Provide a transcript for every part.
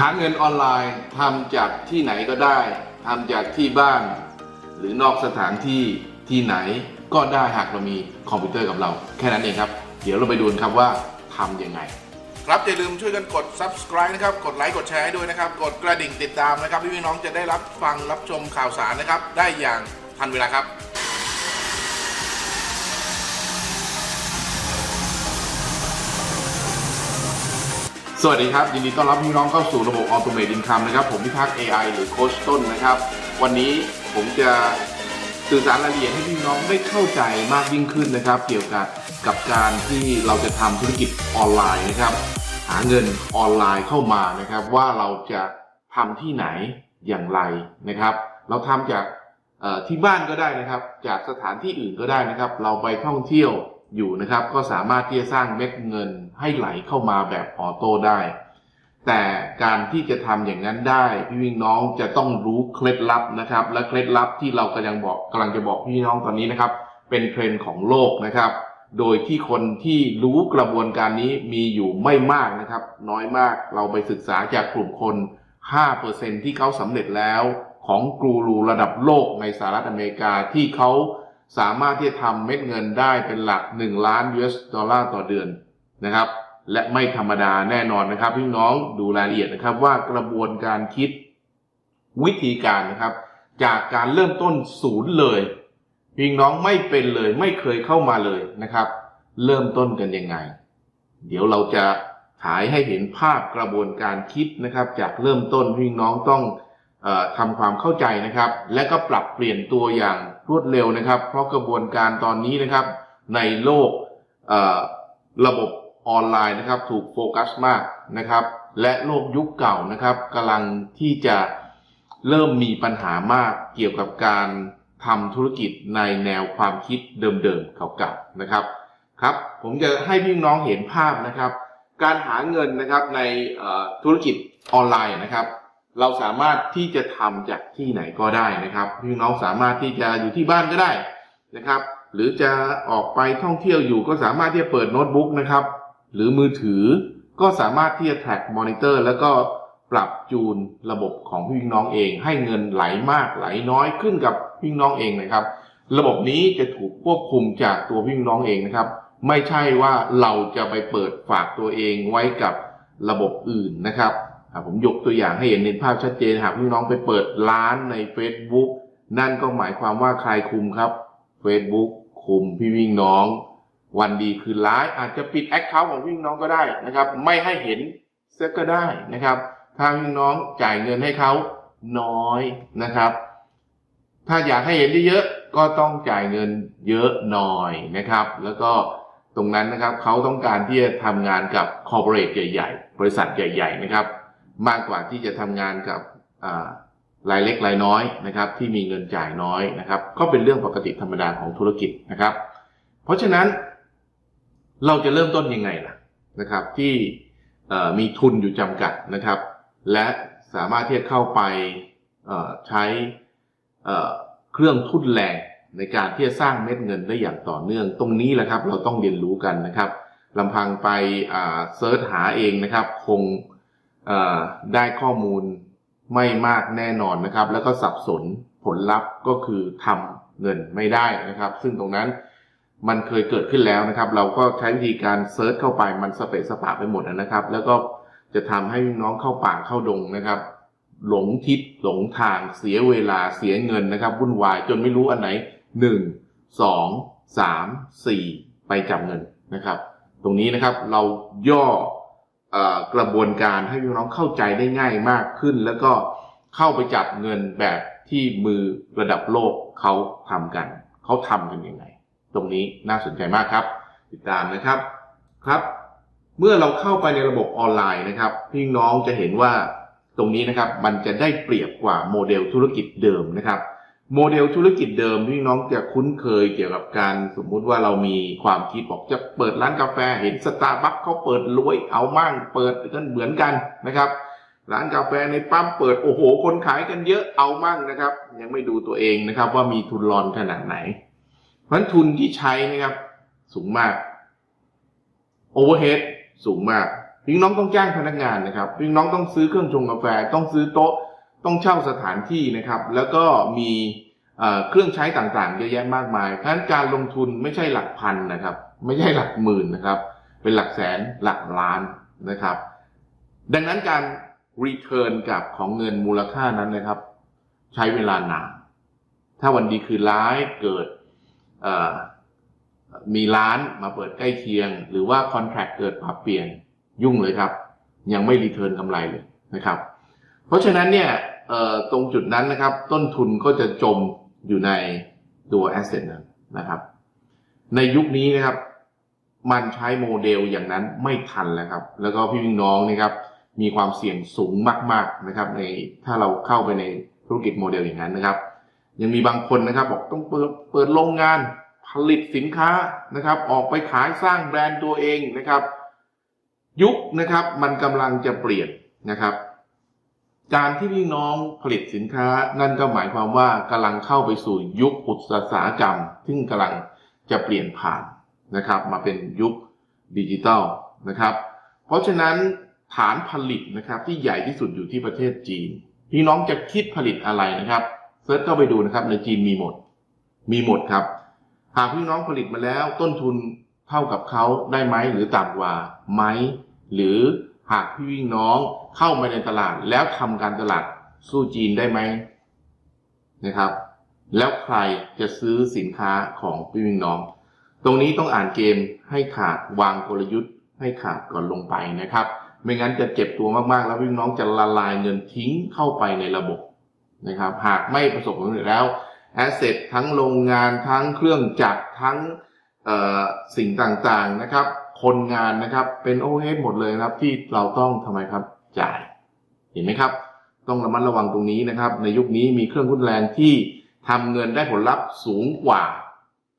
หาเงินออนไลน์ทำจากที่ไหนก็ได้ทำจากที่บ้าน หรือนอกสถานที่ที่ไหนก็ได้หากเรามีคอมพิวเตอร์กับเรา แค่นั้นเองครับ เดี๋ยวเราไปดูนครับว่าทำยังไง ครับอย่าลืมช่วยกันกด subscribe นะครับ กดไลค์กดแชร์ให้ด้วยนะครับ กดกระดิ่งติดตามนะครับพี่น้องจะได้รับฟังรับชมข่าวสารนะครับ ได้อย่างทันเวลาครับ สวัสดีครับ ยินดีต้อนรับพี่น้องเข้าสู่ระบบ Automate Income นะครับ ผมพิทักษ์ AI หรือโคชต้นนะครับ วันนี้ผมจะสื่อสารรายละเอียดให้พี่น้องได้เข้าใจมากยิ่งขึ้นนะครับ เกี่ยวกับกับการที่เราจะทำธุรกิจออนไลน์นะครับ หาเงินออนไลน์เข้ามานะครับ ว่าเราจะทำที่ไหนอย่างไรนะครับ เราทำจากที่บ้านก็ได้นะครับ จากสถานที่อื่นก็ได้นะครับ เราไปท่องเที่ยว อยู่นะครับ ก็สามารถที่จะสร้างเม็ดเงินให้ไหลเข้ามาแบบออโต้ได้ แต่การที่จะทำอย่างนั้นได้ พี่วิ่งน้องจะต้องรู้เคล็ดลับนะครับ และเคล็ดลับที่เรากำลังบอกกำลังจะบอกพี่น้องตอนนี้นะครับ เป็นเทรนด์ของโลกนะครับ โดยที่คนที่รู้กระบวนการนี้มีอยู่ไม่มากนะครับ น้อยมากเราไปศึกษาจากกลุ่มคน 5%ที่เขาสำเร็จแล้วของกูรูระดับโลกในสหรัฐอเมริกาที่เขา สามารถที่จะทำเม็ดเงินได้เป็นหลัก 1 ล้าน US ดอลลาร์ต่อเดือนนะครับ และไม่ธรรมดาแน่นอนนะครับ พี่น้องดูรายละเอียดนะครับว่ากระบวนการคิดวิธีการนะครับ จากการเริ่มต้นศูนย์เลยพี่น้องไม่เป็นเลยไม่เคยเข้ามาเลยนะครับ เริ่มต้นกันยังไง เดี๋ยวเราจะฉายให้เห็นภาพกระบวนการคิดนะครับ จากเริ่มต้นพี่น้องต้องออทำความเข้าใจนะครับ และก็ปรับเปลี่ยนตัวอย่าง รวดเร็วนะครับ เพราะกระบวนการตอนนี้นะครับ ในโลกระบบออนไลน์นะครับ ถูกโฟกัสมากนะครับ และโลกยุคเก่านะครับกำลังที่จะเริ่มมีปัญหามากเกี่ยวกับการทำธุรกิจในแนวความคิดเดิมๆเก่าๆนะครับครับ ผมจะให้พี่น้องเห็นภาพนะครับ การหาเงินนะครับในธุรกิจออนไลน์นะครับ เราสามารถที่จะทำจากที่ไหนก็ได้นะครับพี่น้องสามารถที่จะอยู่ที่บ้านก็ได้นะครับ หรือจะออกไปท่องเที่ยวอยู่ก็สามารถที่จะเปิดโน้ตบุ๊กนะครับ หรือมือถือก็สามารถที่จะแท็กมอนิเตอร์แล้วก็ปรับจูนระบบของพี่น้องเอง ให้เงินไหลมากไหลน้อยขึ้นกับพี่น้องเองนะครับ ระบบนี้จะถูกควบคุมจากตัวพี่น้องเองนะครับ ไม่ใช่ว่าเราจะไปเปิดฝากตัวเองไว้กับระบบอื่นนะครับ ผมยกตัวอย่างให้เห็นในภาพชัดเจนหากพี่น้องไปเปิดร้านใน Facebook นั่นก็หมายความว่าใครคุมครับ Facebook คุมพี่วิ่งน้อง วันดีคืนร้ายอาจจะปิดแอคเคาท์ของพี่น้องก็ได้นะครับ ไม่ให้เห็นเสียก็ได้นะครับถ้าพี่น้องจ่ายเงินให้เขาน้อยนะครับ ถ้าอยากให้เห็นเยอะๆก็ต้องจ่ายเงินเยอะหน่อยนะครับ แล้วก็ตรงนั้นนะครับเขาต้องการที่จะทำงานกับคอร์ปอเรทใหญ่ๆ บริษัทใหญ่ ๆ นะครับ มากกว่าที่จะทำงานกับรายเล็กรายน้อยนะครับ ที่มีเงินจ่ายน้อยนะครับ ก็เป็นเรื่องปกติธรรมดาของธุรกิจนะครับ เพราะฉะนั้นเราจะเริ่มต้นยังไงล่ะนะครับ ที่มีทุนอยู่จำกัดนะครับ และสามารถที่จะเข้าไปใช้เครื่องทุนแรงในการที่จะสร้างเม็ดเงินได้อย่างต่อเนื่อง ตรงนี้แหละครับ เราต้องเรียนรู้กันนะครับลำพังไปเซิร์ชหาเองนะครับ คง ได้ข้อมูลไม่มากแน่นอนนะครับ แล้วก็สับสนผลลัพธ์ก็คือทำเงินไม่ได้นะครับ ซึ่งตรงนั้นมันเคยเกิดขึ้นแล้วนะครับ เราก็ใช้วิธีการเซิร์ชเข้าไปมันสเปซสปะไปหมดนะครับ แล้วก็จะทำให้น้องเข้าป่าเข้าดงนะครับ หลงทิศหลงทางเสียเวลาเสียเงินนะครับวุ่นวายจนไม่รู้อันไหนหนึ่งสองสามสี่ไปจับเงินนะครับ ตรงนี้นะครับเราย่อเออ กระบวนการให้พี่น้องเข้าใจได้ง่ายมากขึ้น แล้วก็เข้าไปจับเงินแบบที่มือระดับโลกเขาทำกัน เขาทำกันยังไง ตรงนี้น่าสนใจมากครับ ติดตามนะครับครับ เมื่อเราเข้าไปในระบบออนไลน์นะครับ พี่น้องจะเห็นว่าตรงนี้นะครับมันจะได้เปรียบกว่าโมเดลธุรกิจเดิมนะครับ โมเดลธุรกิจเดิมพี่น้องจะคุ้นเคยเกี่ยวกับการสมมุติว่าเรามีความคิดบอกจะเปิดร้านกาแฟเห็นสตาร์บัคเขาเปิดรวยเอามั่งเปิดกันเหมือนกันนะครับ ร้านกาแฟในปั๊มเปิดโอ้โห คนขายกันเยอะเอามั่งนะครับ ยังไม่ดูตัวเองนะครับว่ามีทุนรอนขนาดไหน เพราะฉนทุนที่ใช้นะครับ สูงมากโอเวอร์เฮดสูงมากพี่น้องต้องจ้างพนักงานนะครับพี่น้องต้องซื้อเครื่องชงกาแฟต้องซื้อโต๊ะ ต้องเช่าสถานที่นะครับ แล้วก็มีเครื่องใช้ต่างๆเยอะแยะมากมายเพราะฉะนั้นการลงทุนไม่ใช่หลักพันนะครับ ไม่ใช่หลักหมื่นนะครับ เป็นหลักแสนหลักล้านนะครับ ดังนั้นการ return กับของเงินมูลค่านั้นนะครับ ใช้เวลานานถ้าวันดีคือร้ายเกิดมีร้านมาเปิดใกล้เคียง หรือว่า contract เกิดปรับเปลี่ยนยุ่งเลยครับ ยังไม่ return กำไรเลยนะครับ เพราะฉะนั้นเนี่ย ตรงจุดนั้นนะครับ ต้นทุนก็จะจมอยู่ในตัว asset นั้นนะครับ ในยุคนี้นะครับ มันใช้โมเดลอย่างนั้นไม่ทันแล้วครับ แล้วก็พี่วิ่งน้องนะครับ มีความเสี่ยงสูงมาก ๆนะครับ ในถ้าเราเข้าไปในธุรกิจโมเดลอย่างนั้นนะครับ ยังมีบางคนนะครับ บอกต้องเปิดเปิดโรงงานผลิตสินค้านะครับ ออกไปขายสร้างแบรนด์ตัวเองนะครับ ยุคนะครับ มันกำลังจะเปลี่ยนนะครับ การที่พี่น้องผลิตสินค้านั่นก็หมายความว่ากำลังเข้าไปสู่ยุคอุตสาหกรรม ซึ่งกำลังจะเปลี่ยนผ่านนะครับ มาเป็นยุคดิจิตอลนะครับ เพราะฉะนั้นฐานผลิตนะครับที่ใหญ่ที่สุดอยู่ที่ประเทศจีน พี่น้องจะคิดผลิตอะไรนะครับเซิร์ชเข้าไปดูนะครับในจีนมีหมด มีหมดครับ หากพี่น้องผลิตมาแล้วต้นทุนเท่ากับเขาได้ไหมหรือต่ำกว่าไหมหรือหากพี่วิ่งน้อง เข้ามาในตลาดแล้วทำการตลาดสู้จีนได้ไหมนะครับ แล้วใครจะซื้อสินค้าของพี่วิ่งน้อง ตรงนี้ต้องอ่านเกมให้ขาดวางกลยุทธ์ ให้ขาดก่อนลงไปนะครับ ไม่งั้นจะเจ็บตัวมากๆ แล้วพี่น้องจะละลายเงินทิ้งเข้าไปในระบบนะครับ หากไม่ประสบผลสำเร็จแล้วแอสเซททั้งโรงงานทั้งเครื่องจักรทั้งสิ่งต่างๆนะครับ คนงานนะครับเป็นโอเฮดหมดเลยครับที่เราต้องทำไมครับ จ่าย เห็นไหมครับ ต้องระมัดระวังตรงนี้นะครับ ในยุคนี้มีเครื่องทุนแรงที่ทำเงินได้ผลลัพธ์สูงกว่า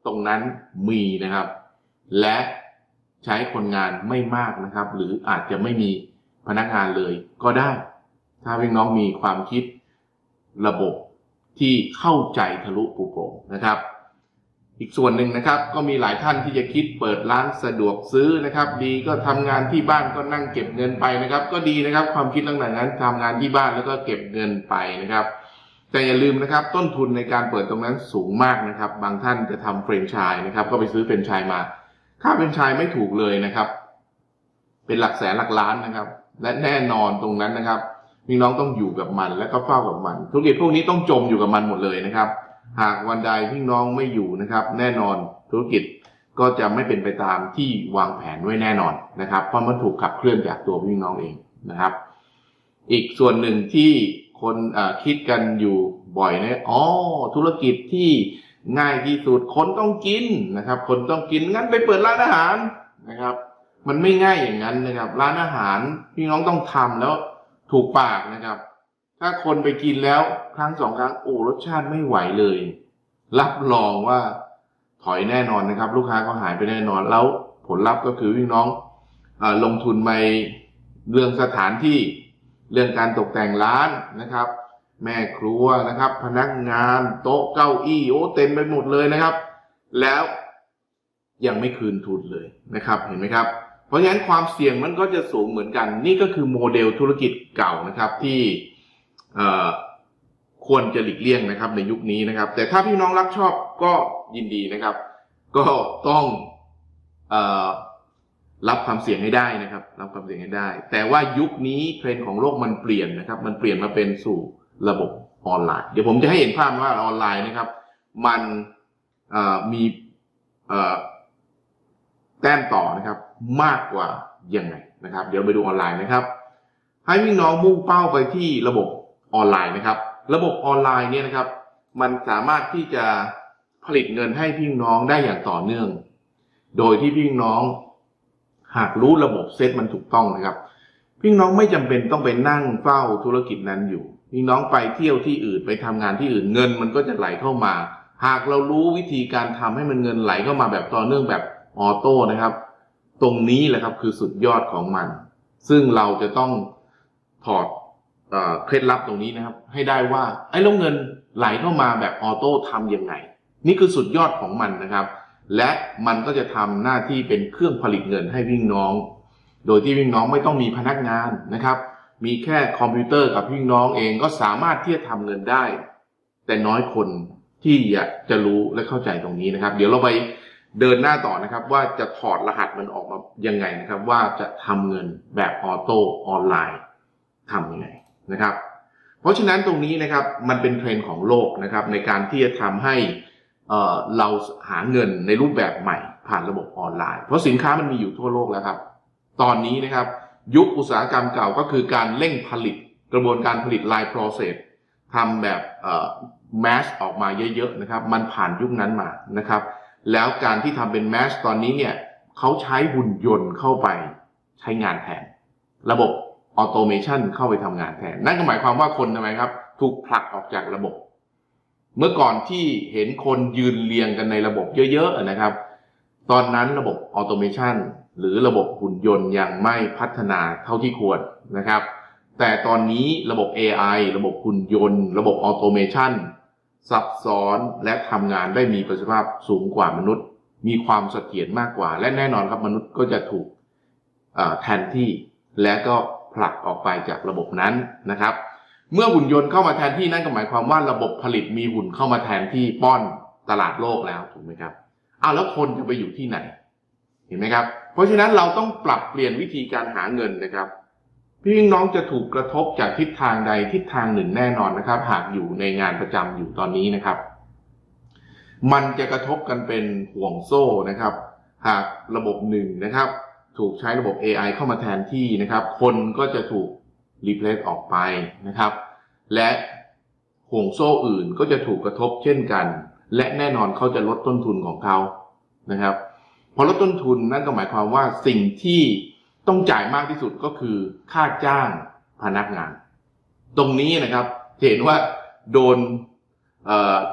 ตรงนั้นมีนะครับ และใช้คนงานไม่มากนะครับ หรืออาจจะไม่มีพนักงานเลยก็ได้ ถ้าพี่น้องมีความคิดระบบที่เข้าใจทะลุปูโปร่งนะครับ อีกส่วนหนึ่งนะครับ ก็มีหลายท่านที่จะคิดเปิดร้านสะดวกซื้อนะครับ ดีก็ทำงานที่บ้านก็นั่งเก็บเงินไปนะครับ ก็ดีนะครับ ความคิดต่างๆนั้นทำงานที่บ้านแล้วก็เก็บเงินไปนะครับ แต่อย่าลืมนะครับ ต้นทุนในการเปิดตรงนั้นสูงมากนะครับ บางท่านจะทำเฟรนไชส์นะครับ ก็ไปซื้อเฟรนไชส์มา ค่าเฟรนไชส์ไม่ถูกเลยนะครับ เป็นหลักแสนหลักล้านนะครับ และแน่นอนตรงนั้นนะครับพี่น้องต้องอยู่กับมัน และก็เฝ้ากับมันธุรกิจพวกนี้ต้องจมอยู่กับมันหมดเลยนะครับ หากวันใดพี่น้องไม่อยู่นะครับ แน่นอนธุรกิจก็จะไม่เป็นไปตามที่วางแผนไว้แน่นอนนะครับ เพราะมันถูกขับเคลื่อนจากตัวพี่น้องเองนะครับ อีกส่วนหนึ่งที่คนคิดกันอยู่บ่อยนะอ๋อธุรกิจที่ง่ายที่สุดคนต้องกินนะครับ คนต้องกินงั้นไปเปิดร้านอาหารนะครับ มันไม่ง่ายอย่างนั้นนะครับ ร้านอาหารพี่น้องต้องทำแล้วถูกปากนะครับ ถ้าคนไปกินแล้วครั้งสองครั้งโอ้รสชาติไม่ไหวเลย รับรองว่าถอยแน่นอนนะครับ ลูกค้าก็หายไปแน่นอนแล้วผลลัพธ์ก็คือพี่น้องอลงทุนไปเรื่องสถานที่เรื่องการตกแต่งร้านนะครับ แม่ครัวนะครับ พนักงานโต๊ะเก้าอี้โอ้เต็มไปหมดเลยนะครับ แล้วยังไม่คืนทุนเลยนะครับเห็นไหมครับ เพราะฉะนั้นความเสี่ยงมันก็จะสูงเหมือนกัน นี่ก็คือโมเดลธุรกิจเก่านะครับที่ ควรจะหลีกเลี่ยงนะครับในยุคนี้นะครับ แต่ถ้าพี่น้องรักชอบก็ยินดีนะครับ ก็ต้องอรับความเสี่ยงให้ได้นะครับ รับความเสี่ยงให้ได้ แต่ว่ายุคนี้เทรนด์ของโลกมันเปลี่ยนนะครับ มันเปลี่ยนมาเป็นสู่ระบบออนไลน์ เดี๋ยวผมจะให้เห็นภาพว่าออนไลน์นะครับ มันมีแต้มต่อนะครับมากกว่ายังไงนะครับ เดี๋ยวไปดูออนไลน์นะครับ ให้พี่น้องมุ่งเป้าไปที่ระบบ ออนไลน์นะครับ ระบบออนไลน์เนี่ยนะครับ มันสามารถที่จะผลิตเงินให้พี่น้องได้อย่างต่อเนื่อง โดยที่พี่น้องหากรู้ระบบเซตมันถูกต้องนะครับ พี่น้องไม่จำเป็นต้องไปนั่งเฝ้าธุรกิจนั้นอยู่ พี่น้องไปเที่ยวที่อื่นไปทำงานที่อื่นเงินมันก็จะไหลเข้ามา หากเรารู้วิธีการทำให้มันเงินไหลเข้ามาแบบต่อเนื่องแบบออโต้นะครับ ตรงนี้แหละครับคือสุดยอดของมัน ซึ่งเราจะต้องถอด เคล็ดลับตรงนี้นะครับ ให้ได้ว่าไอ้แล้วเงินไหลเข้ามาแบบออโต้ทำยังไง นี่คือสุดยอดของมันนะครับ และมันก็จะทำหน้าที่เป็นเครื่องผลิตเงินให้พี่งน้อง โดยที่พี่งน้องไม่ต้องมีพนักงานนะครับ มีแค่คอมพิวเตอร์กับพี่งน้องเองก็สามารถที่จะทำเงินได้ แต่น้อยคนที่จะรู้และเข้าใจตรงนี้นะครับ เดี๋ยวเราไปเดินหน้าต่อนะครับ ว่าจะถอดรหัสมันออกมายังไงนะครับ ว่าจะทำเงินแบบออโต้ออนไลน์ทำยังไง นะครับ เพราะฉะนั้นตรงนี้นะครับมันเป็นเทรนด์ของโลกนะครับในการที่จะทำให้เราหาเงินในรูปแบบใหม่ผ่านระบบออนไลน์ เพราะสินค้ามันมีอยู่ทั่วโลกแล้วครับ ตอนนี้นะครับยุคอุตสาหกรรมเก่าก็คือการเร่งผลิตกระบวนการผลิต line process ทำแบบเอ่ออกมาเยอะๆนะครับ มันผ่านยุคนั้นมานะครับ แล้วการที่ทำเป็น mass ตอนนี้เนี่ยเขาใช้หุ่นยนต์เข้าไปใช้งานแทน ระบบ ออโตเมชันเข้าไปทำงานแทน นั่นก็หมายความว่าคนทำไมครับ ถูกผลักออกจากระบบ เมื่อก่อนที่เห็นคนยืนเรียงกันในระบบเยอะๆนะครับ ตอนนั้นระบบออโตเมชันหรือระบบหุ่นยนต์ยังไม่พัฒนาเท่าที่ควรนะครับ แต่ตอนนี้ระบบ AI ระบบหุ่นยนต์ ระบบออโตเมชันซับซ้อนและทำงานได้มีประสิทธิภาพสูงกว่ามนุษย์ มีความเสถียรมากกว่า และแน่นอนครับมนุษย์ก็จะถูกแทนที่และก็ ผลักออกไปจากระบบนั้นนะครับ เมื่อหุ่นยนต์เข้ามาแทนที่นั่นก็หมายความว่าระบบผลิตมีหุ่นเข้ามาแทนที่ป้อนตลาดโลกแล้วถูกไหมครับอ้าวแล้วคนจะไปอยู่ที่ไหน เห็นไหมครับ เพราะฉะนั้นเราต้องปรับเปลี่ยนวิธีการหาเงินนะครับพี่น้องจะถูกกระทบจากทิศทางใดทิศทางหนึ่งแน่นอนนะครับ หากอยู่ในงานประจำอยู่ตอนนี้นะครับ มันจะกระทบกันเป็นห่วงโซ่นะครับ หากระบบหนึ่งนะครับ ถูกใช้ระบบ AI เข้ามาแทนที่นะครับ คนก็จะถูกรีเพลซออกไปนะครับ และห่วงโซ่อื่นก็จะถูกกระทบเช่นกัน และแน่นอนเขาจะลดต้นทุนของเขานะครับพอลดต้นทุนนั่นก็หมายความว่าสิ่งที่ต้องจ่ายมากที่สุดก็คือค่าจ้างพนักงาน ตรงนี้นะครับเห็นว่าโดน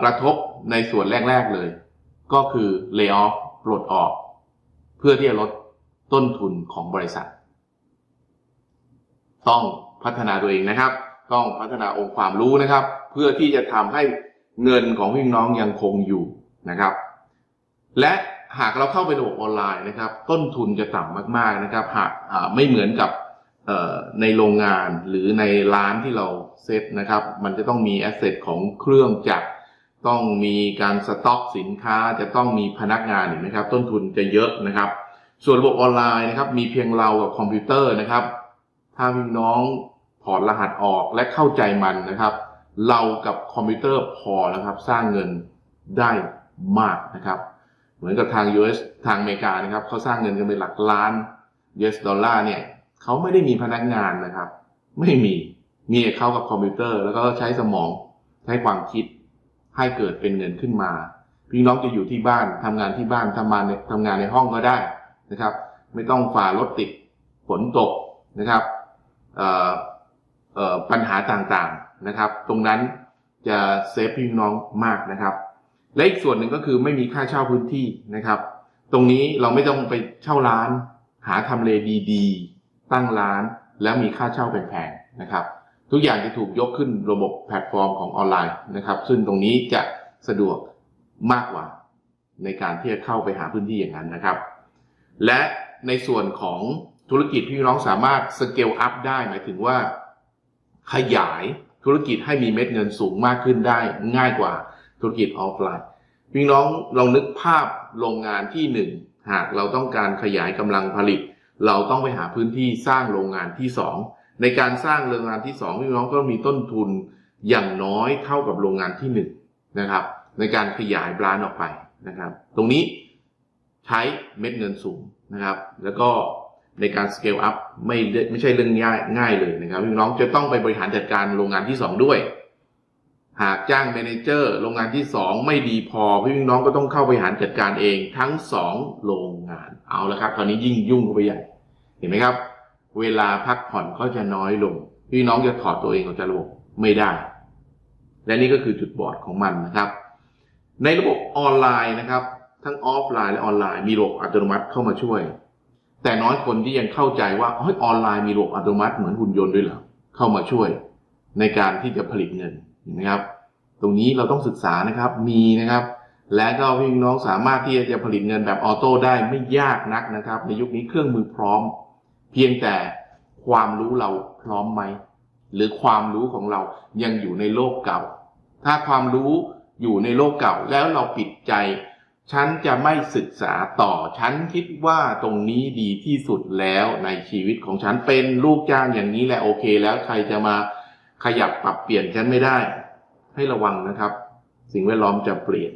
กระทบในส่วนแรก ๆเลย ก็คือ lay off ปลดออก เพื่อที่จะลด ต้นทุนของบริษัท ต้องพัฒนาตัวเองนะครับ ต้องพัฒนาองค์ความรู้นะครับ เพื่อที่จะทำให้เงินของพี่น้องยังคงอยู่นะครับ และหากเราเข้าไประบบออนไลน์นะครับ ต้นทุนจะต่ำมากๆนะครับหากไม่เหมือนกับในโรงงานหรือในร้านที่เราเซตนะครับ มันจะต้องมีแอสเซทของเครื่องจักรต้องมีการสต็อกสินค้าจะต้องมีพนักงานนะครับ ต้นทุนจะเยอะนะครับ ส่วนระบบออนไลน์นะครับ มีเพียงเรากับคอมพิวเตอร์นะครับ ถ้าพี่น้องถอดรหัสออกและเข้าใจมันนะครับ เรากับคอมพิวเตอร์พอแล้วครับ สร้างเงินได้มากนะครับ เหมือนกับทาง US ทางอเมริกานะครับเขาสร้างเงินกันเป็นหลักล้าน US ดอลลาร์เนี่ยเขาไม่ได้มีพนักงานนะครับ ไม่มีมีแต่เขากับคอมพิวเตอร์ แล้วก็ใช้สมองใช้ความคิดให้เกิดเป็นเงินขึ้นมา พี่น้องจะอยู่ที่บ้านทำงานที่บ้านทำงานในทำงานในห้องก็ได้ นะครับ ไม่ต้องฝ่ารถติดฝนตกนะครับปัญหาต่างๆนะครับ ตรงนั้นจะเซฟพี่น้องมากนะครับ และอีกส่วนหนึ่งก็คือไม่มีค่าเช่าพื้นที่นะครับ ตรงนี้เราไม่ต้องไปเช่าร้าน หาทำเลดีๆ ตั้งร้านแล้วมีค่าเช่าแพงๆนะครับ ทุกอย่างจะถูกยกขึ้นระบบแพลตฟอร์มของออนไลน์นะครับ ซึ่งตรงนี้จะสะดวกมากกว่าในการที่จะเข้าไปหาพื้นที่อย่างนั้นนะครับ และในส่วนของธุรกิจพี่น้องสามารถสเกลอัพได้หมายถึงว่า ขยายธุรกิจให้มีเม็ดเงินสูงมากขึ้นได้ง่ายกว่าธุรกิจออฟไลน์พี่น้องเรานึกภาพโรงงานที่หนึ่งหากเราต้องการขยายกำลังผลิต เราต้องไปหาพื้นที่สร้างโรงงานที่สองในการสร้างโรงงานที่สองพี่น้องก็มีต้นทุนอย่างน้อยเท่ากับโรงงานที่หนึ่งนะครับในการขยายบรานด์ออกไปนะครับ ตรงนี้ ใช้เม็ดเงินสูงนะครับ แล้วก็ในการสเกลอัพไม่ได้ไม่ใช่เรื่องง่ายง่ายเลยนะครับพี่น้องจะต้องไปบริหารจัดการโรงงานที่สองด้วย หากจ้างเมนเจอร์โรงงานที่สองไม่ดีพอพี่น้องก็ต้องเข้าไปบริหารจัดการเองทั้งสองโรงงานเอาละครับตอนนี้ยิ่งยุ่งเข้าไปใหญ่ เห็นไหมครับ เวลาพักผ่อนก็จะน้อยลง พี่น้องจะถอดตัวเองออกจากระบบไม่ได้ และนี่ก็คือจุดบอดของมันนะครับ ในระบบออนไลน์นะครับ ทั้งออฟไลน์และออนไลน์มีระบบอัตโนมัติเข้ามาช่วย แต่น้อยคนที่ยังเข้าใจว่าเฮ้ยออนไลน์มีระบบอัตโนมัติเหมือนหุ่นยนต์ด้วยเหรอเข้ามาช่วย ในการที่จะผลิตเงินเห็นไหมครับ ตรงนี้เราต้องศึกษานะครับมีนะครับ และก็พี่น้องสามารถที่จะผลิตเงินแบบออโต้ได้ไม่ยากนักนะครับ ในยุคนี้เครื่องมือพร้อม เพียงแต่ความรู้เราพร้อมไหมหรือความรู้ของเรายังอยู่ในโลกเก่า ถ้าความรู้อยู่ในโลกเก่าแล้วเราปิดใจ ฉันจะไม่ศึกษาต่อ ฉันคิดว่าตรงนี้ดีที่สุดแล้วในชีวิตของฉันเป็นลูกจ้างอย่างนี้แหละโอเค แล้วใครจะมาขยับปรับเปลี่ยนฉันไม่ได้ ให้ระวังนะครับ สิ่งแวดล้อมจะเปลี่ยน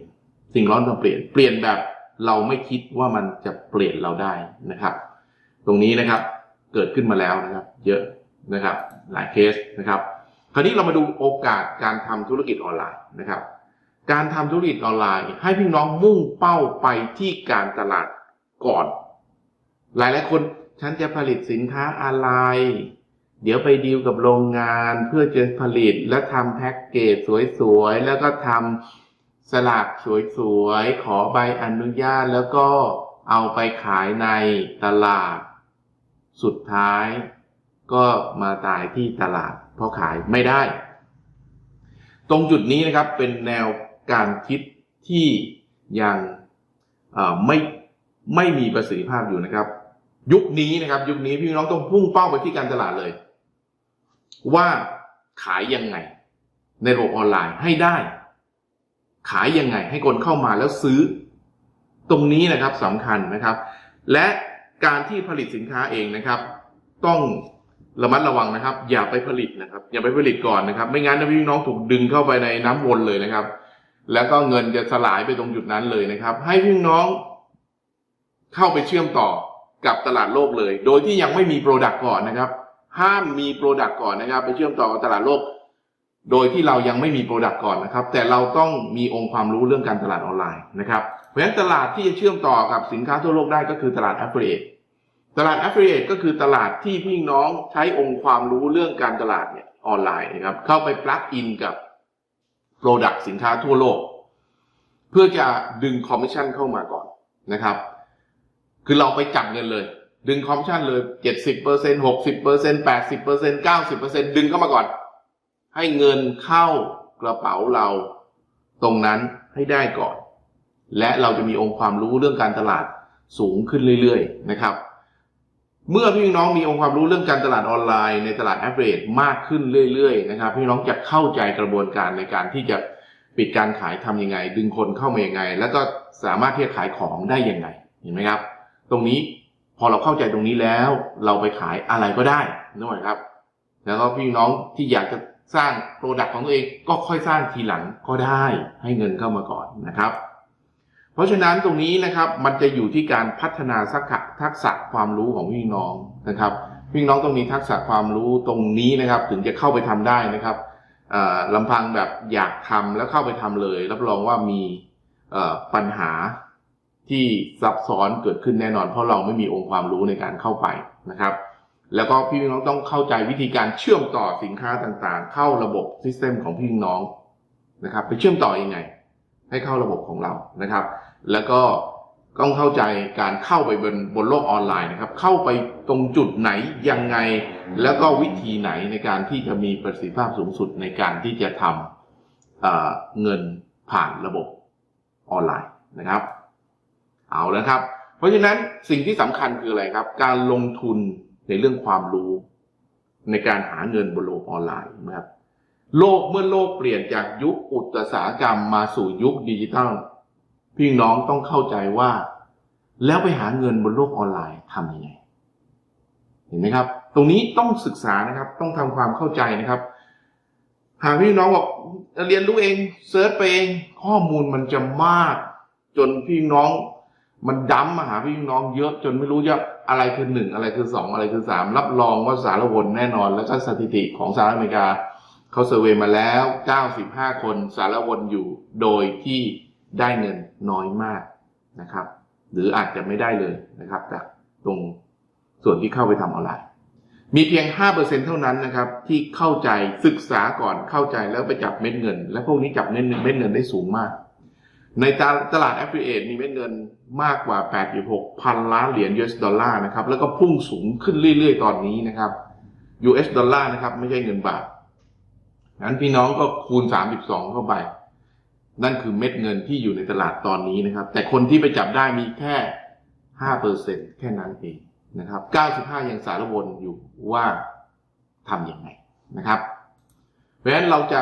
สิ่งร้อนจะเปลี่ยนเปลี่ยนแบบเราไม่คิดว่ามันจะเปลี่ยนเราได้นะครับ ตรงนี้นะครับเกิดขึ้นมาแล้วนะครับ เยอะนะครับ หลายเคสนะครับ คราวนี้เรามาดูโอกาสการทำธุรกิจออนไลน์นะครับ การทำธุรกิจออนไลน์ ให้พี่น้องมุ่งเป้าไปที่การตลาดก่อน หลายหลายคนฉันจะผลิตสินค้าอะไร เดี๋ยวไปดีลกับโรงงานเพื่อจะผลิตและทำแพ็กเกจสวยๆ แล้วก็ทำสลากสวยๆ ขอใบอนุญาตแล้วก็เอาไปขายในตลาด สุดท้ายก็มาตายที่ตลาด เพราะขายไม่ได้ ตรงจุดนี้นะครับเป็นแนว การคิดที่ยังไม่ไม่มีประสิทธิภาพอยู่นะครับ ยุคนี้นะครับ ยุคนี้พี่น้องต้องพุ่งเป้าไปที่การตลาดเลย ว่าขายยังไง ในระบบออนไลน์ให้ได้ ขายยังไง ให้คนเข้ามาแล้วซื้อ ตรงนี้นะครับสำคัญนะครับ และการที่ผลิตสินค้าเองนะครับ ต้องระมัดระวังนะครับ อย่าไปผลิตนะครับ อย่าไปผลิตก่อนนะครับ ไม่งั้นนะพี่น้องถูกดึงเข้าไปในน้ำวนเลยนะครับ แล้วก็เงินจะสลายไปตรงจุดนั้นเลยนะครับ ให้พี่น้องเข้าไปเชื่อมต่อกับตลาดโลกเลย โดยที่ยังไม่มีโปรดักต์ก่อนนะครับ ห้ามมีโปรดักต์ก่อนนะครับ ไปเชื่อมต่อกับตลาดโลก โดยที่เรายังไม่มีโปรดักต์ก่อนนะครับ แต่เราต้องมีองค์ความรู้เรื่องการตลาดออนไลน์นะครับ เพราะฉะนั้นตลาดที่จะเชื่อมต่อกับสินค้าทั่วโลกได้ก็คือตลาด affiliate ตลาด affiliate ก็คือตลาดที่พี่น้องใช้องค์ความรู้เรื่องการตลาดเนี่ยออนไลน์นะครับ เข้าไป plug in กับ Product สินค้าทั่วโลก เพื่อจะดึงคอมมิชชั่นเข้ามาก่อนนะครับ คือเราไปจับเงินเลย ดึงคอมมิชชั่นเลยเจ็ดสิบเปอร์เซ็นหกสิบเปอร์เซ็นแปดสิบเปอร์เซ็นเก้าสิบเปอร์เซ็นดึงเข้ามาก่อน ให้เงินเข้ากระเป๋าเราตรงนั้นให้ได้ก่อน และเราจะมีองค์ความรู้เรื่องการตลาดสูงขึ้นเรื่อย ๆ นะครับ เมื่อพี่น้องมีองค์ความรู้เรื่องการตลาดออนไลน์ในตลาดแอฟเฟรมากขึ้นเรื่อยๆนะครับพี่น้องจะเข้าใจกระบวนการในการที่จะปิดการขายทำยังไง ดึงคนเข้ามายังไง แล้วก็สามารถที่จะขายของได้ยังไงเห็นไหมครับ ตรงนี้พอเราเข้าใจตรงนี้แล้ว เราไปขายอะไรก็ได้นึกไหมครับ แล้วก็พี่น้องที่อยากจะสร้างโปรดักต์ของตัวเองก็ค่อยสร้างทีหลังก็ได้ให้เงินเข้ามาก่อนนะครับ เพราะฉะนั้นตรงนี้นะครับมันจะอยู่ที่การพัฒนาทักษะความรู้ของพี่น้องนะครับพี่น้องต้องมีทักษะความรู้ตรงนี้นะครับ ถึงจะเข้าไปทำได้นะครับเอ่อลำพังแบบอยากทำแล้วเข้าไปทำเลย รับรองว่ามีปัญหาที่ซับซ้อนเกิดขึ้นแน่นอน เพราะเราไม่มีองค์ความรู้ในการเข้าไปนะครับ แล้วก็พี่น้องต้องเข้าใจวิธีการเชื่อมต่อสินค้าต่างๆ เข้าระบบซิสเต็มของพี่น้องนะครับ ไปเชื่อมต่ออยังไง ให้เข้าระบบของเรานะครับ แล้วก็ต้องเข้าใจการเข้าไปบนบนโลกออนไลน์นะครับ เข้าไปตรงจุดไหนยังไง แล้วก็วิธีไหนในการที่จะมีประสิทธิภาพสูงสุดในการที่จะทำเเงินผ่านระบบออนไลน์นะครับ เอาแล้วครับ เพราะฉะนั้นสิ่งที่สำคัญคืออะไรครับ การลงทุนในเรื่องความรู้ ในการหาเงินบนโลกออนไลน์นะครับ โลกเมื่อโลกเปลี่ยนจากยุคอุตสาหกรรมมาสู่ยุคดิจิทัล พี่น้องต้องเข้าใจว่า แล้วไปหาเงินบนโลกออนไลน์ทำยังไง เห็นไหมครับ ตรงนี้ต้องศึกษานะครับ ต้องทำความเข้าใจนะครับ หากพี่น้องบอกเรียนรู้เองเซิร์ชไปเองข้อมูลมันจะมาก จนพี่น้องมันดั้มมาหาพี่น้องเยอะจนไม่รู้จะอะไรคือหนึ่งอะไรคือสองอะไรคือสามรับรองว่าสารวนแน่นอน แล้วก็สถิติของสหรัฐอเมริกาเขาเซอร์เวยมาแล้ว 95 คนสารวนอยู่โดยที่ ได้เงินน้อยมากนะครับ หรืออาจจะไม่ได้เลยนะครับ จากตรงส่วนที่เข้าไปทำออนไลน์ มีเพียง 5%เท่านั้นนะครับ ที่เข้าใจศึกษาก่อนเข้าใจแล้วไปจับเม็ดเงิน และพวกนี้จับเม็ดเงินเม็ดเงินได้สูงมาก ในตลาด affiliate มีเม็ดเงินมากกว่า 8.6 พันล้านเหรียญ US ดอลลาร์นะครับ แล้วก็พุ่งสูงขึ้นเรื่อยๆ ตอนนี้นะครับ US ดอลลาร์นะครับ ไม่ใช่เงินบาทงั้นพี่น้องก็คูณ 32 เข้าไป นั่นคือเม็ดเงินที่อยู่ในตลาดตอนนี้นะครับ แต่คนที่ไปจับได้มีแค่5%แค่นั้นเองนะครับ95ยังสารวนอยู่ว่าทำยังไงนะครับ เพราะฉะนั้นเราจะ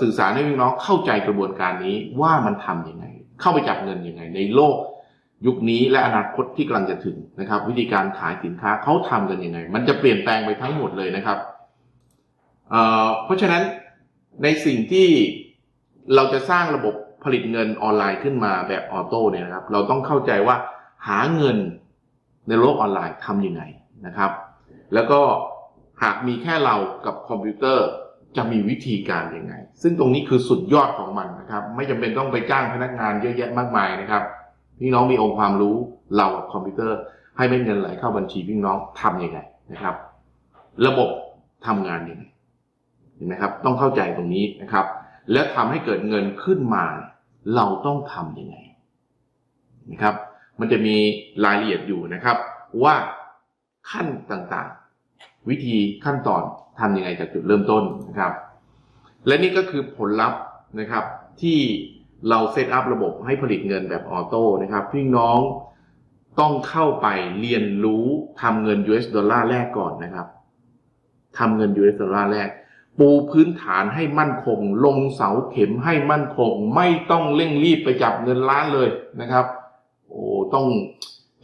สื่อสารให้พี่น้องเข้าใจกระบวนการนี้ว่ามันทำยังไง เข้าไปจับเงินยังไง ในโลกยุคนี้และอนาคตที่กำลังจะถึงนะครับ วิธีการขายสินค้าเขาทำกันยังไง มันจะเปลี่ยนแปลงไปทั้งหมดเลยนะครับเเพราะฉะนั้นในสิ่งที่ เราจะสร้างระบบผลิตเงินออนไลน์ขึ้นมาแบบออโต้เนี่ยนะครับ เราต้องเข้าใจว่าหาเงินในโลกออนไลน์ทำยังไงนะครับ แล้วก็หากมีแค่เรากับคอมพิวเตอร์จะมีวิธีการยังไง ซึ่งตรงนี้คือสุดยอดของมันนะครับ ไม่จำเป็นต้องไปจ้างพนักงานเยอะแยะมากมายนะครับ พี่น้องมีองค์ความรู้เรากับคอมพิวเตอร์ ให้เม็ดเงินไหลเข้าบัญชีพี่น้องทำยังไงนะครับ ระบบทำงานยังไงเห็นไหมครับ ต้องเข้าใจตรงนี้นะครับ แล้วทำให้เกิดเงินขึ้นมา เราต้องทำยังไงนะครับ มันจะมีรายละเอียดอยู่นะครับ ว่าขั้นต่างๆ วิธีขั้นตอนทำยังไงจากจุดเริ่มต้นนะครับ และนี่ก็คือผลลัพธ์นะครับที่เราเซตอัพระบบให้ผลิตเงินแบบออโต้นะครับพี่น้องต้องเข้าไปเรียนรู้ทำเงิน US ดอลลาร์แรกก่อนนะครับทำเงิน US ดอลลาร์แรก ปูพื้นฐานให้มั่นคง ลงเสาเข็มให้มั่นคง ไม่ต้องเร่งรีบไปจับเงินล้านเลยนะครับ โอ้ต้อง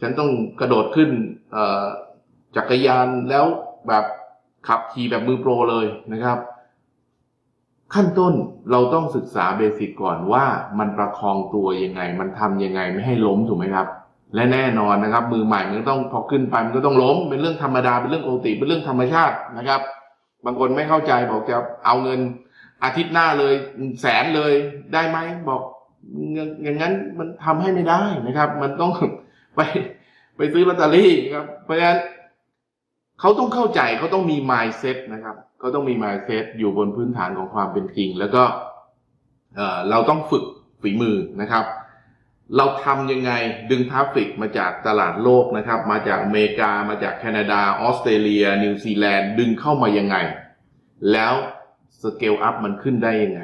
ฉันต้องกระโดดขึ้นจักรยานแล้วแบบขับขี่แบบมือโปรเลยนะครับ ขั้นต้นเราต้องศึกษาเบสิกก่อนว่ามันประคองตัวยังไง มันทำยังไงไม่ให้ล้มถูกไหมครับ และแน่นอนนะครับ มือใหม่มันต้องพอขึ้นไปมันก็ต้องล้มเป็นเรื่องธรรมดาเป็นเรื่องปกติเป็นเรื่องธรรมชาตินะครับ บางคนไม่เข้าใจบอกจะเอาเงินอาทิตย์หน้าเลยแสนเลยได้ไหมบอกอย่างนั้นมันทำให้ไม่ได้นะครับ มันต้องไปไปซื้อลอตเตอรี่ครับ เพราะฉะนั้นเขาต้องเข้าใจเขาต้องมี mindset นะครับเขาต้องมี mindset อยู่บนพื้นฐานของความเป็นจริง แล้วก็เราต้องฝึกฝีมือนะครับ เราทำยังไงดึงทราฟฟิกมาจากตลาดโลกนะครับ มาจากอเมริกา มาจากแคนาดา ออสเตรเลีย นิวซีแลนด์ ดึงเข้ามายังไง แล้วสเกลอัพมันขึ้นได้ยังไง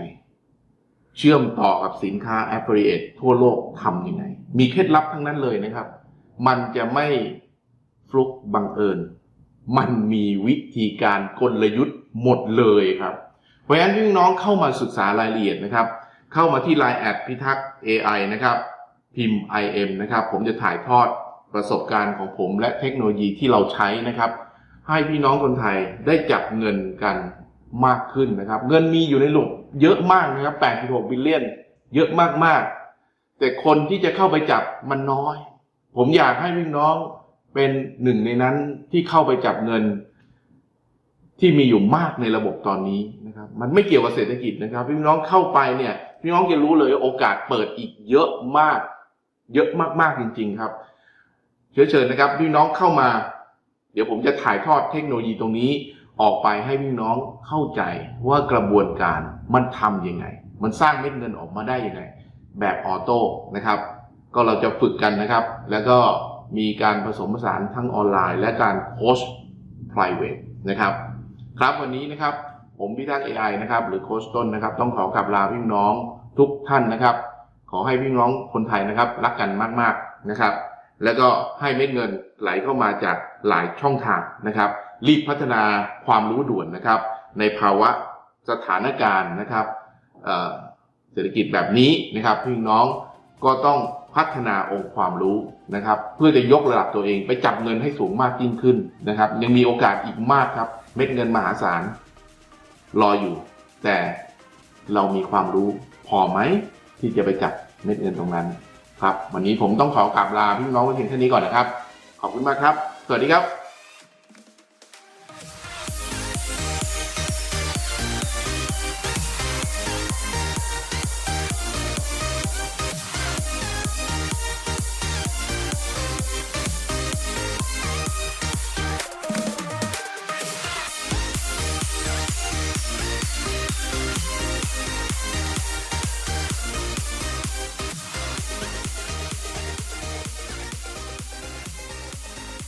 เชื่อมต่อกับสินค้า affiliate ทั่วโลกทำยังไง มีเคล็ดลับทั้งนั้นเลยนะครับ มันจะไม่ฟลุกบังเอิญ มันมีวิธีการกลยุทธ์หมดเลยครับ เพราะฉะนั้นพี่น้องเข้ามาศึกษารายละเอียดนะครับ เข้ามาที่ Line แอดพิทักษ์ AI นะครับ พิมพ์ IM นะครับ ผมจะถ่ายทอดประสบการณ์ของผมและเทคโนโลยีที่เราใช้นะครับ ให้พี่น้องคนไทยได้จับเงินกันมากขึ้นนะครับ เงินมีอยู่ในหลุมเยอะมากนะครับ 86 บิลเลียน เยอะมากๆ แต่คนที่จะเข้าไปจับมันน้อย ผมอยากให้พี่น้องเป็นหนึ่งในนั้นที่เข้าไปจับเงิน ที่มีอยู่มากในระบบตอนนี้นะครับ มันไม่เกี่ยวกับเศรษฐกิจนะครับ พี่น้องเข้าไปเนี่ย พี่น้องจะรู้เลยโอกาสเปิดอีกเยอะมาก เยอะมากๆจริง ๆ ครับเชื้อเชิญนะครับพี่น้องเข้ามา เดี๋ยวผมจะถ่ายทอดเทคโนโลยีตรงนี้ออกไปให้พี่น้องเข้าใจว่ากระบวนการมันทำยังไง มันสร้างเม็ดเงินออกมาได้ยังไง แบบออโต้นะครับ ก็เราจะฝึกกันนะครับ แล้วก็มีการผสมผสานทั้งออนไลน์ และการโค้ช private นะครับ ครับวันนี้นะครับผมพิทักษ์ AI นะครับ หรือโค้ชต้นนะครับ ต้องขอกลับลาพี่น้องทุกท่านนะครับ ขอให้พี่น้องคนไทยนะครับ รักกันมากๆนะครับ แล้วก็ให้เม็ดเงินไหลเข้ามาจากหลายช่องทางนะครับ รีบพัฒนาความรู้ด่วนนะครับ ในภาวะสถานการณ์นะครับเเศรษฐกิจแบบนี้นะครับพี่น้องก็ต้องพัฒนาองค์ความรู้นะครับ เพื่อจะยกระดับตัวเองไปจับเงินให้สูงมากยิ่งขึ้นนะครับ ยังมีโอกาสอีกมากครับ เม็ดเงินมหาศาลรออยู่ แต่เรามีความรู้พอไหม ที่จะไปจับเม็ดเงินตรงนั้นครับ วันนี้ผมต้องขอกลับลาพี่น้องไว้เพียงเท่านี้ก่อนนะครับ ขอบคุณมากครับ สวัสดีครับ